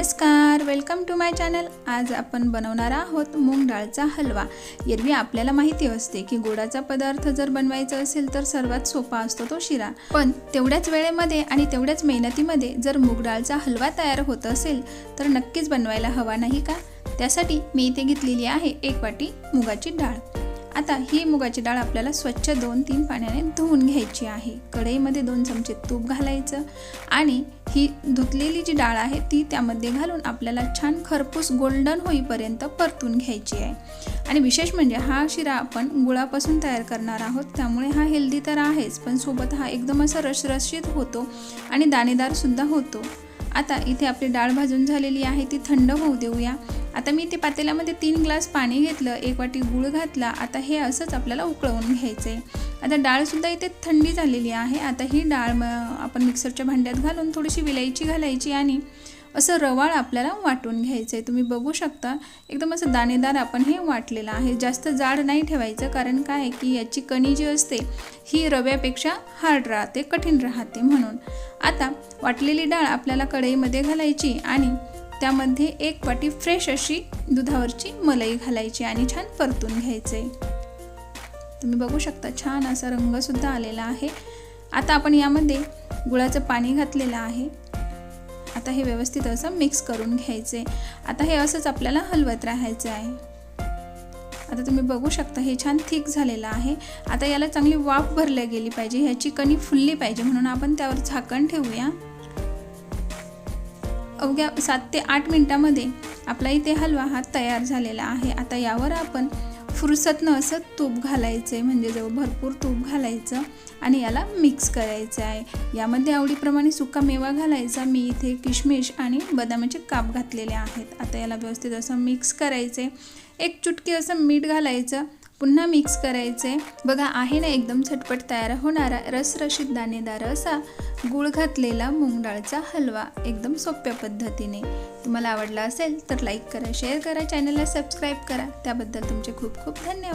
नमस्कार welcome to my channel आज आपण बनवणार आहोत मूग डाळचा हलवा. एरवी आपल्याला माहिती असते की गोडाचा पदार्थ जर बनवायचा असेल तर सर्वात सोपा असतो तो शिरा. पण तेवढ्याच वेळेमध्ये आणि तेवढ्याच मेहनतीमध्ये जर मूग डाळचा हलवा तयार होत असेल तर नक्कीच बनवायला हवा नाही का? त्यासाठी मी इथे घेतलेली आहे एक वाटी मुगाची डाळ. आता ही मुगाची डाळ आपल्याला स्वच्छ दोन तीन पाण्याने धुवून घ्यायची आहे. कढईमध्ये दोन चमचे तूप घालायचं आणि ही धुतलेली जी डाळ आहे ती त्यामध्ये घालून आपल्याला छान खरपूस गोल्डन होईपर्यंत परतून घ्यायची आहे. आणि विशेष म्हणजे हा शिरा आपण गुळापासून तयार करणार आहोत त्यामुळे हा हेल्दी तर आहेच पण सोबत हा एकदम असा रसरशीत होतो आणि दाणेदारसुद्धा होतो. आता इथे आपली डाळ भाजून झालेली आहे ती थंड होऊ देऊया. आता मी ते पातेल्यामध्ये तीन ग्लास पाणी घेतलं एक वाटी गूळ घातला. आता हे असंच आपल्याला उकळवून घ्यायचं आहे आता डाळसुद्धा इथे थंडी झालेली आहे. आता ही डाळ म आपण मिक्सरच्या भांड्यात घालून थोडीशी विलायची घालायची आणि असं रवाळ आपल्याला वाटून घ्यायचं आहे तुम्ही बघू शकता एकदम असं दाणेदार आपण हे वाटलेलं आहे. जास्त जाड नाही ठेवायचं कारण काय आहे की याची कणी जी असते ही रव्यापेक्षा हार्ड राहते कठीण राहते म्हणून. आता वाटलेली डाळ आपल्याला कढईमध्ये घालायची आणि त्यामध्ये एक वाटी फ्रेश अशी दुधावरची मलाई घालायची आणि छान परतून घ्यायचे. तुम्ही बघू शकता छान असा रंगसुद्धा आलेला आहे. आता आपण यामध्ये गुळाचं पाणी घातलेलं आहे. आता हे व्यवस्थित असं मिक्स करून घ्यायचे. आता हे असंच आपल्याला हलवत राहायचं आहे. आता तुम्ही बघू शकता हे छान थिक झालेलं आहे. आता याला चांगली वाफ भरल्या गेली पाहिजे ह्याची कणी फुलली पाहिजे म्हणून आपण त्यावर झाकण ठेवूया. अवघ्या सात ते आठ मिनटामध्ये आपला इथे हलवा हा तयार झालेला आहे. आता यावर आपण फुरसतनं असं तूप घालायचं आहे म्हणजे जवळ भरपूर तूप घालायचं आणि याला मिक्स करायचं आहे. यामध्ये आवडीप्रमाणे सुका मेवा घालायचा. मी इथे किशमिश आणि बदामाचे काप घातलेले आहेत. आता याला व्यवस्थित असं मिक्स करायचं. आहे एक चुटकी असं मीठ घालायचं. पुन्हा मिक्स करायचे. बघा आहे ना एकदम झटपट तयार होणारा रसरशीत दाणेदार असा गूळ घातलेला मूग डाळचा हलवा. एकदम सोप्या पद्धतीने. तुम्हाला आवडला असेल तर लाईक करा शेअर करा चॅनलला सबस्क्राईब करा. त्याबद्दल तुमचे खूप खूप धन्यवाद.